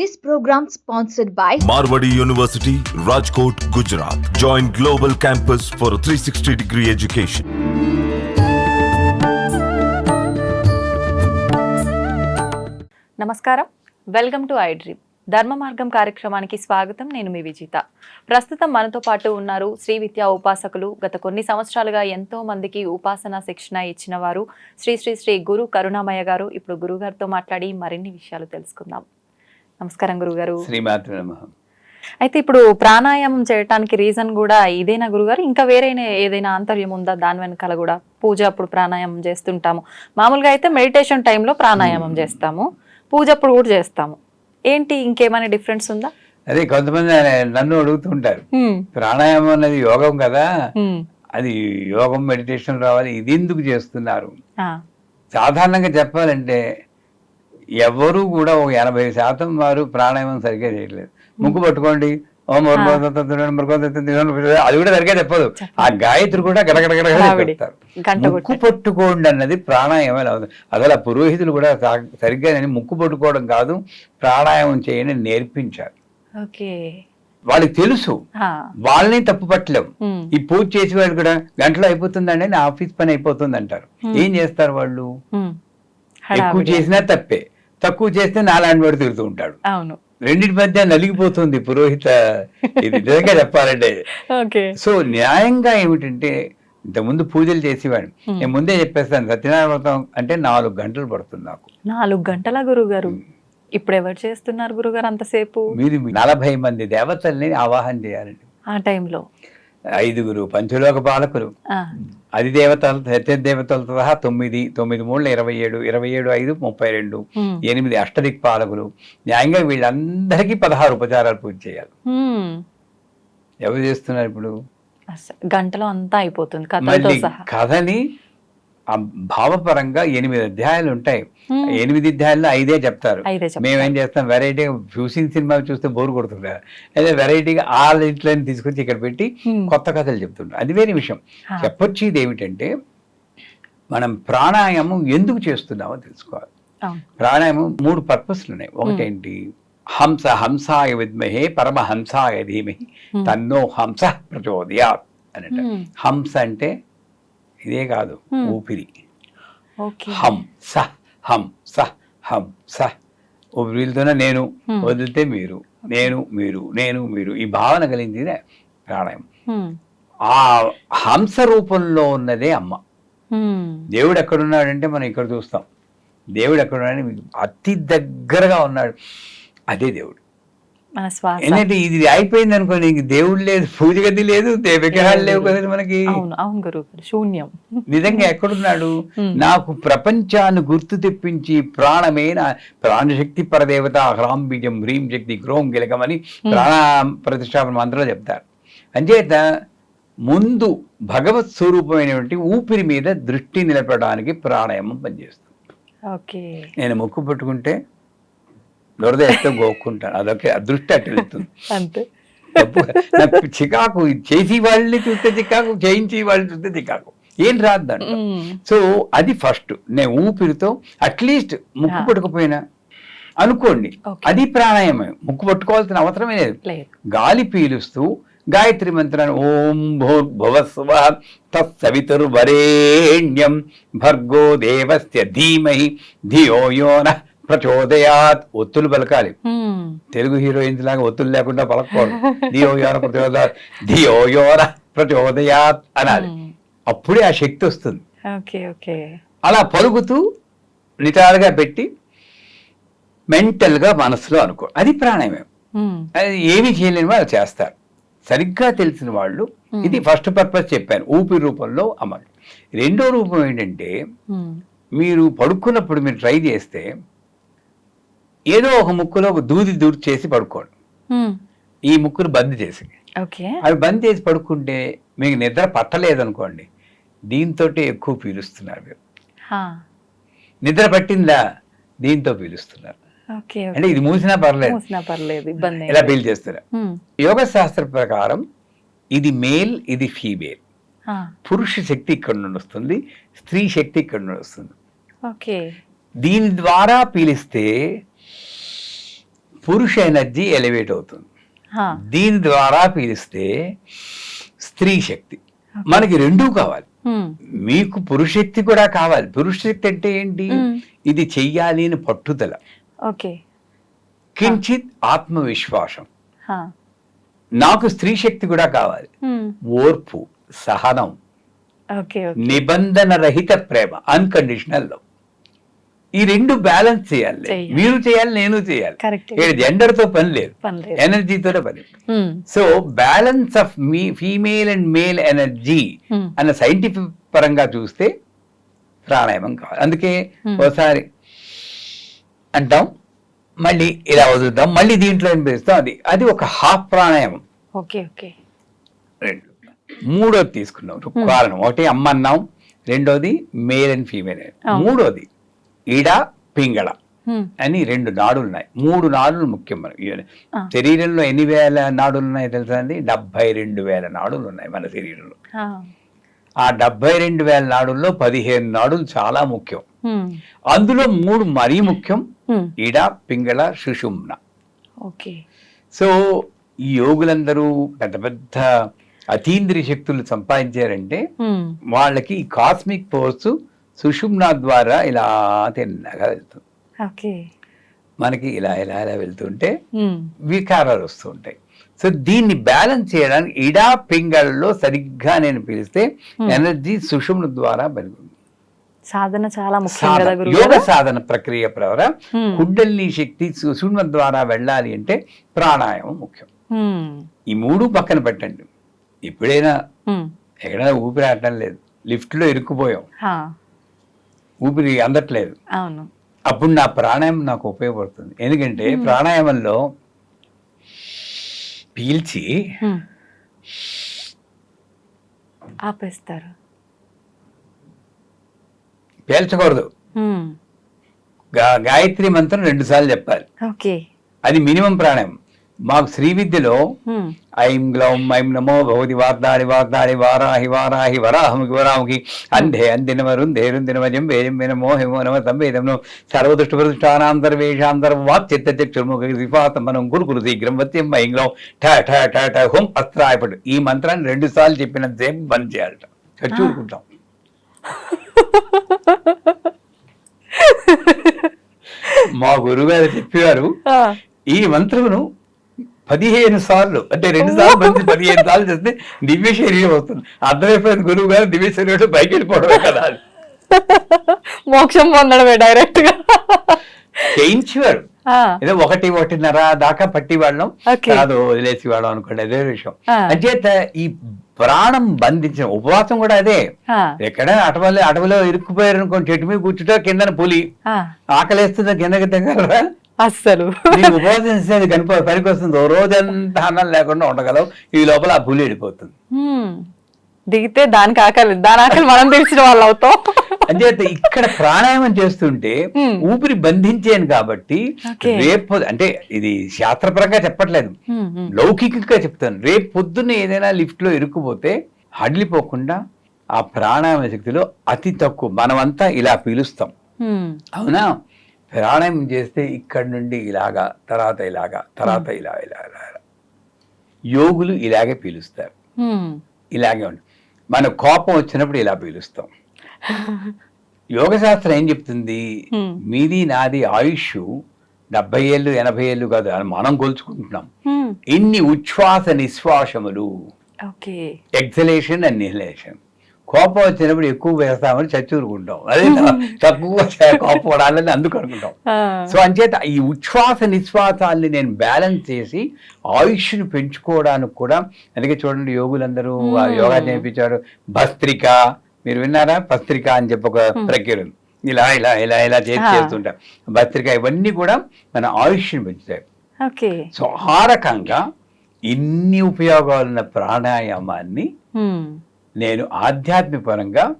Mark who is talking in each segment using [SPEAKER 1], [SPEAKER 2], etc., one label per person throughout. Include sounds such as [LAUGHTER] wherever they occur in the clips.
[SPEAKER 1] This program sponsored by
[SPEAKER 2] Marwadi University, Rajkot, Gujarat. Join Global Campus for a 360 degree education.
[SPEAKER 3] నమస్కారం. Welcome to I dream ధర్మ మార్గం కార్యక్రమానికి స్వాగతం. నేను మీ విజిత. ప్రస్తుతం మనతో పాటు ఉన్నారు శ్రీ విద్యా ఉపాసకులు. గత కొన్ని సంవత్సరాలుగా ఎంతో మందికి ఉపాసన శిక్షణ ఇచ్చిన వారు శ్రీ శ్రీ శ్రీ గురు కరుణామయ్య గారు. ఇప్పుడు గురుగారితో మాట్లాడి మరిన్ని విషయాలు తెలుసుకుందాం. నమస్కారం గురుగారు.
[SPEAKER 4] శ్రీమాతృ నమ.
[SPEAKER 3] అయితే ఇప్పుడు ప్రాణాయామం చేయడానికి రీజన్ కూడా ఇదేనా గురుగారు? ఇంకా వేరే ఏదైనా ఆంతర్యం ఉందా? దాని వెనకాల కూడా పూజ అప్పుడు ప్రాణాయామం చేస్తుంటాము. మామూలుగా అయితే మెడిటేషన్ టైంలో ప్రాణాయామం చేస్తాము. పూజ అప్పుడు కూడా చేస్తాము. ఏంటి ఇంకేమైనా డిఫరెన్స్ ఉందా?
[SPEAKER 4] అదే కొంతమంది నన్ను అడుగుతుంటారు ప్రాణాయామం అనేది యోగం కదా. అది యోగం మెడిటేషన్ రావాలి. ఇది ఎందుకు చేస్తున్నారు? సాధారణంగా చెప్పాలంటే ఎవరు కూడా ఒక ఎనభై శాతం వారు ప్రాణాయామం సరిగ్గా చేయట్లేదు. ముక్కు పట్టుకోండి. ఓం అది కూడా సరిగ్గా చెప్పదు. ఆ గాయత్రి కూడా గడగడగడ
[SPEAKER 3] హడావిడి.
[SPEAKER 4] చెప్తారు.
[SPEAKER 3] గంట
[SPEAKER 4] ముక్కు పట్టుకోండి అన్నది ప్రాణాయామం అవుతుంది. అసలు ఆ పురోహితులు కూడా సరిగ్గా నేను ముక్కు పట్టుకోవడం కాదు ప్రాణాయామం చేయని నేర్పించారు. వాళ్ళకి తెలుసు. వాళ్ళని తప్పు పట్టలేం. ఈ పూజ చేసి వాళ్ళు కూడా గంటలో అయిపోతుందండి నా ఆఫీస్ పని అయిపోతుంది అంటారు ఏం చేస్తారు వాళ్ళు. ఎక్కువ. చేసినా తప్పే. తక్కువ చేస్తే నాలాంటి వాడు తిరుగుతూ ఉంటాడు.
[SPEAKER 3] అవును.
[SPEAKER 4] రెండింటి మధ్య నలిగిపోతుంది పురోహిత. ఇది నిజంగా చెప్పాలంటే. సో న్యాయంగా ఏమిటంటే ఇంతకుముందు పూజలు చేసేవాడు
[SPEAKER 3] Hmm.
[SPEAKER 4] నేను ముందే చెప్పేస్తాను సత్యనారాయణ వ్రతం అంటే నాలుగు గంటలు పడుతుంది నాకు.
[SPEAKER 3] నాలుగు గంటల గురుగారు? ఇప్పుడు ఎవరు చేస్తున్నారు గురుగారు అంతసేపు?
[SPEAKER 4] మీరు నలభై మంది దేవతల్ని ఆవాహన చేయాలండి.
[SPEAKER 3] ఆ టైంలో.
[SPEAKER 4] ఐదుగురు పంచలోక పాలకులు. అది దేవతలు సత్య దేవతలతో సహా తొమ్మిది తొమ్మిది మూడు ఇరవై ఏడు ఇరవై ఏడు ఐదు ముప్పై రెండు ఎనిమిది అష్టదిక్ పాలకులు న్యాయంగా వీళ్ళందరికీ పదహారు ఉపచారాలు పూజ చేయాలి. ఎవరు చేస్తున్నారు ఇప్పుడు?
[SPEAKER 3] గంటలో అంతా అయిపోతుంది
[SPEAKER 4] మళ్ళీ కథని ఆ భావపరంగా ఎనిమిది అధ్యాయాలు ఉంటాయి. ఎనిమిది అధ్యాయాల్లో ఐదే చెప్తారు. మేమేం చేస్తాం వెరైటీగా చూసిన సినిమా చూస్తే బోర్ కొడుతుంది కదా అదే వెరైటీగా ఆ ఇంట్లోని తీసుకొచ్చి ఇక్కడ పెట్టి. కొత్త కథలు చెప్తుంటాం అది వేరే విషయం
[SPEAKER 3] ఆ.
[SPEAKER 4] చెప్పొచ్చేది ఏమిటంటే మనం ప్రాణాయామం ఎందుకు చేస్తున్నామో తెలుసుకోవాలి ప్రాణాయామం మూడు పర్పస్లు ఉన్నాయి ఒకటేంటి హంస హంసాయ విద్మహే పరమహంసాయ ధీమహి. తన్నో హంస ప్రచోదయాత్ అని అంటారు.
[SPEAKER 3] Hmm.
[SPEAKER 4] హంస అంటే ఇదే కాదు. ఊపిరి. హం స హం స హం స. ఊపిరితోనే నేను. వదిలితే మీరు నేను మీరు నేను మీరు. ఈ భావన కలిగింది ప్రాణాయామం.
[SPEAKER 3] హ్మ్,
[SPEAKER 4] ఆ హంస రూపంలో ఉన్నదే అమ్మ. దేవుడు ఎక్కడున్నాడంటే మనం ఇక్కడ చూస్తాం. దేవుడు ఎక్కడున్నాడని మీకు అతి దగ్గరగా ఉన్నాడు. అదే దేవుడు.
[SPEAKER 3] మన శ్వాస.
[SPEAKER 4] ఎందుకంటే ఇది అయిపోయింది అనుకో నీకు దేవుడు లేదు పూజ గది లేదు విగ్రహాలు లేవు కదా మనకి.
[SPEAKER 3] అవును అవును గురువు శూన్యం.
[SPEAKER 4] నిజంగా ఎక్కడున్నాడు. నాకు ప్రపంచాన్ని గుర్తు తెప్పించి ప్రాణమే నా ప్రాణశక్తి పరదేవత హ్రాం బీజం హ్రీం శక్తి గ్రోం గిలకమని ప్రాణ ప్రతిష్టాపన మంత్రాలు చెప్తారు. అంచేత ముందు భగవత్ స్వరూపమైనటువంటి ఊపిరి మీద దృష్టి నిలపడానికి ప్రాణాయామం పనిచేస్తుంది.
[SPEAKER 3] ఓకే.
[SPEAKER 4] నేను ముక్కు పట్టుకుంటే దొరద వేస్తే గోక్కుంటాను. అదొకే ఆ దృష్టి అటు వెళ్తుంది.
[SPEAKER 3] అంతే.
[SPEAKER 4] నాకు చికాకు చేసి వాళ్ళని చూస్తే చికాకు చేయించి వాళ్ళని చూస్తే చికాకు. ఏం రాదు దాంట్లో.
[SPEAKER 3] హ్మ్,
[SPEAKER 4] సో అది ఫస్ట్ నేను ఊపిరితో అట్లీస్ట్ ముక్కు. పట్టుకుపోయినా. అనుకోండి. అది ప్రాణాయామం. ముక్కు పట్టుకోవాల్సిన అవసరమే లేదు.
[SPEAKER 3] లేదు.
[SPEAKER 4] గాలి పీలుస్తూ గాయత్రి మంత్రాన్ని ఓం భూర్భువస్వ తత్సవితుర్వరేణ్యం భర్గో దేవస్య ధీమహి ధియో యోన ప్రచోదయాత్ ఒత్తులు పలకాలి. తెలుగు హీరోయిన్స్ లాగా ఒత్తులు లేకుండా పలకూడదు ధియో యోన యోన ప్రచోదయాత్ అనాలి. అప్పుడే ఆ శక్తి వస్తుంది. అలా పలుకుతూ నిటారుగా పెట్టి మెంటల్గా మనసులో అనుకో అది ప్రాణాయామం. అది ఏమీ చేయలేని వాళ్ళు చేస్తారు. సరిగ్గా తెలిసిన వాళ్ళు. ఇది ఫస్ట్ పర్పస్ చెప్పాను ఊపిరి రూపంలో అమలు. రెండో రూపం ఏంటంటే మీరు పడుకున్నప్పుడు మీరు ట్రై చేస్తే ఏదో ఒక ముక్కులో ఒక దూది దూరి చేసి పడుకోండి. ఈ ముక్కును బంద్ చేసి అవి బంద్ చేసి పడుకుంటే మీకు నిద్ర పట్టలేదనుకోండి దీంతో ఎక్కువ పీలుస్తున్నారు మీరు. నిద్ర పట్టిందా? దీంతో పీలుస్తున్నారు. అంటే ఇది మూసినా పర్లేదు.
[SPEAKER 3] పర్లేదు
[SPEAKER 4] ఇలా. పీల్ చేస్తున్నారు. యోగ శాస్త్ర ప్రకారం ఇది మేల్ ఇది ఫీమేల్. పురుష శక్తి ఇక్కడ నుండి వస్తుంది స్త్రీ శక్తి ఇక్కడ నుండి వస్తుంది. దీని ద్వారా పీలిస్తే పురుష ఎనర్జీ ఎలివేట్ అవుతుంది. దీని ద్వారా పీలిస్తే స్త్రీ శక్తి. మనకి రెండూ కావాలి. మీకు పురుషశక్తి కూడా కావాలి. పురుషశక్తి అంటే ఏంటి. ఇది చెయ్యాలి అని పట్టుదల. కించిత్ ఆత్మవిశ్వాసం. నాకు స్త్రీ శక్తి కూడా కావాలి. ఓర్పు సహనం నిబంధన రహిత ప్రేమ అన్కండిషనల్ లవ్ ఈ రెండు బ్యాలెన్స్ చేయాలి. మీరు చేయాలి నేను చేయాలి. ఇక్కడ జెండర్తో పని లేదు. ఎనర్జీతోనే పని సో బ్యాలెన్స్ ఆఫ్ మీ female and male energy
[SPEAKER 3] Hmm.
[SPEAKER 4] అన్న సైంటిఫిక్ పరంగా చూస్తే ప్రాణాయామం కావాలి. అందుకే
[SPEAKER 3] Hmm.
[SPEAKER 4] ఒకసారి అంటాం మళ్ళీ ఇలా వదులుతాం మళ్ళీ దీంట్లో అనిపిస్తాం అది అది ఒక హాఫ్ ప్రాణాయామం.
[SPEAKER 3] Okay okay.
[SPEAKER 4] రెండు. మూడోది తీసుకున్నాం. కారణం ఒకటి అమ్మ అన్నాం రెండోది మేల్ అండ్ ఫీమేల్. మూడోది ఇడ పింగళ. అని రెండు నాడులు ఉన్నాయి మూడు నాడులు ముఖ్యం మనకి. శరీరంలో ఎన్ని వేల నాడులు ఉన్నాయి తెలుసా అండి? డెబ్బై రెండు వేల నాడులు ఉన్నాయి మన శరీరంలో. ఆ. డెబ్బై రెండు వేల నాడుల్లో పదిహేను నాడులు చాలా ముఖ్యం. అందులో మూడు మరీ ముఖ్యం. ఇడ పింగళ సుషుమ్న.
[SPEAKER 3] ఓకే.
[SPEAKER 4] సో ఈ యోగులందరూ పెద్ద పెద్ద అతీంద్రియ శక్తులు సంపాదించారంటే వాళ్ళకి కాస్మిక్ ఫోర్స్ సుషుమ్న ద్వారా ఇలా తిన్నగా వెళ్తుంది.
[SPEAKER 3] ఓకే.
[SPEAKER 4] మనకి ఇలా ఇలా ఇలా వెళ్తుంటే వికారాలు వస్తూ ఉంటాయి. సో దీన్ని బ్యాలెన్స్ చేయడానికి ఇడా పింగళలో సరిగ్గా నేను పిలిస్తే ఎనర్జీ సుషుమ్న ద్వారా పెరుగుతుంది.
[SPEAKER 3] సాధన చాలా ముఖ్యం
[SPEAKER 4] యోగ సాధన ప్రక్రియ ప్రవర
[SPEAKER 3] Hmm.
[SPEAKER 4] కుండలిని శక్తి సుషుమ్న ద్వారా వెళ్ళాలి అంటే ప్రాణాయామం ముఖ్యం. ఈ మూడు పక్కన పెట్టండి. ఎప్పుడైనా ఎక్కడైనా ఊపిరి ఆడటం లేదు. లిఫ్ట్లో ఇరుక్కుపోయాం ఊపిరి అందట్లేదు.
[SPEAKER 3] అవును.
[SPEAKER 4] అప్పుడు నా ప్రాణాయామం నాకు ఉపయోగపడుతుంది. ఎందుకంటే ప్రాణాయామంలో పీల్చి.
[SPEAKER 3] ఆపేస్తారు.
[SPEAKER 4] పేల్చకూడదు. గాయత్రి మంత్రం రెండు సార్లు చెప్పాలి.
[SPEAKER 3] ఓకే.
[SPEAKER 4] అది మినిమం ప్రాణాయామం. మాకు శ్రీ విద్యలో. ఐం గ్లౌం ఐం నమో భగవతి వార్తాళి వార్తాళి వారాహి వారాహి వరాహముఖి వరాముఖి అంధే అందినవరుంధే రుందినమజం వేజం వినమో హిమో నమ సంవేదం సర్వదృష్టి ప్రతిష్టానాం సర్వేషాం మనం గురుకులు శీఘ్రం వత్యం ఐం గ్లౌం ఠ ఠ ఠ ఠ హుం అస్త్రాయపడు ఈ మంత్రాన్ని రెండు సార్లు చెప్పినంత సేపు బంద్ చేయాలట. చూడుకుంటాం [LAUGHS] మా గురుగారు చెప్పారు
[SPEAKER 3] ఆ,
[SPEAKER 4] ఈ మంత్రమును పదిహేను సార్లు అంటే రెండు సార్లు మంచి పదిహేను సార్లు చేస్తే దివ్య శరీరం వస్తుంది. అర్థమైపోయింది గురువు గారు దివ్య శరీరం బయట వెళ్ళిపోవడమే కదా.
[SPEAKER 3] మోక్షం పొందడమే డైరెక్ట్గా
[SPEAKER 4] చేయించేవారు ఏదో ఒకటి ఒకటిన్నర దాకా పట్టి వాళ్ళం. కాదు వదిలేసి వాళ్ళం అనుకోండి అదే విషయం. అంచేత ఈ ప్రాణం బంధించిన ఉపవాసం కూడా అదే. ఎక్కడైనా అటవలో అటవలో ఇరుక్కుపోయారు అనుకోండి చెట్టు మీద కూర్చుంటే కిందన పులి ఆకలేస్తుందా కిందకి దిగలరా
[SPEAKER 3] అస్సలు
[SPEAKER 4] ఉపవాసం కనుక పనికి వస్తుంది రోజంతా అన్నం లేకుండా ఉండగలవు ఈ లోపల ఆ పులి వెళ్ళిపోతుంది.
[SPEAKER 3] దిగితే దానికి ఆకలి దాని ఆకలి మనం తీర్చిన వాళ్ళు అవుతాం
[SPEAKER 4] అంచేత ఇక్కడ ప్రాణాయామం చేస్తుంటే. ఊపిరి బంధించాను కాబట్టి. రేపు అంటే ఇది శాస్త్రపరంగా చెప్పట్లేదు. లౌకికంగా చెప్తాను రేపు పొద్దున్న ఏదైనా లిఫ్ట్లో ఇరుక్కుపోతే హడిలిపోకుండా ఆ ప్రాణాయామ శక్తిలో అతి తక్కువ మనమంతా ఇలా పీలుస్తాం. అవునా ప్రాణాయామం చేస్తే ఇక్కడ నుండి ఇలాగా తర్వాత ఇలాగా తర్వాత ఇలా ఇలా. యోగులు ఇలాగే పీలుస్తారు. ఇలాగే ఉంటుంది మన కోపం వచ్చినప్పుడు ఇలా పీలుస్తాం [LAUGHS] యోగశాస్త్రం ఏం చెప్తుంది. మీది నాది ఆయుష్ డెబ్బై ఏళ్ళు ఎనభై ఏళ్ళు కాదు అని మనం కొలుచుకుంటున్నాం. ఇన్ని ఉచ్ఛ్వాస నిశ్వాసములు ఎక్సలేషన్ అండ్ నిహలేషన్ కోపం వచ్చినప్పుడు ఎక్కువ వేస్తామని చచ్చూరుకుంటాం. అదే [LAUGHS] తక్కువ కోపం పడాలని అందుకు అనుకుంటాం సో అంచేత ఈ ఉచ్ఛ్వాస నిశ్వాసాల్ని నేను బ్యాలెన్స్ చేసి ఆయుష్ను పెంచుకోవడానికి కూడా అందుకే చూడండి యోగులందరూ యోగా నేర్పించారు. భస్త్రిక మీరు విన్నారా? భస్త్రిక అని చెప్పి ఒక ప్రక్రియ ఉంది ఇలా ఇలా ఇలా ఇలా చేసి. చేస్తుంటాం భస్త్రిక ఇవన్నీ కూడా మన ఆయుష్ను పెంచుతాయి. సో ఆ రకంగా ఇన్ని ఉపయోగాలున్న ప్రాణాయామాన్ని. నేను ఆధ్యాత్మిక పరంగా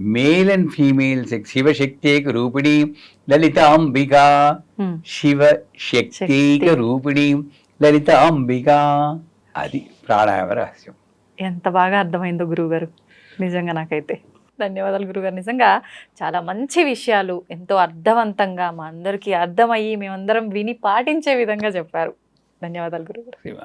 [SPEAKER 4] మేల్ అండ్ ఫీమేల్ సెక్స్ శివశక్తికి రూపిణి లలితాంబిక.
[SPEAKER 3] హ్మ్.
[SPEAKER 4] శివ శక్తిక
[SPEAKER 3] శక్తి.
[SPEAKER 4] రూపిణి లలితాంబిక. అది ప్రాణాయామ రహస్యం.
[SPEAKER 3] ఎంత బాగా అర్థమైందో గురువు గారు నిజంగా నాకైతే. ధన్యవాదాలు గురుగారు నిజంగా చాలా మంచి విషయాలు ఎంతో అర్థవంతంగా మా అందరికీ అర్థమయ్యి మేమందరం విని పాటించే విధంగా చెప్పారు. ధన్యవాదాలు గురుగారు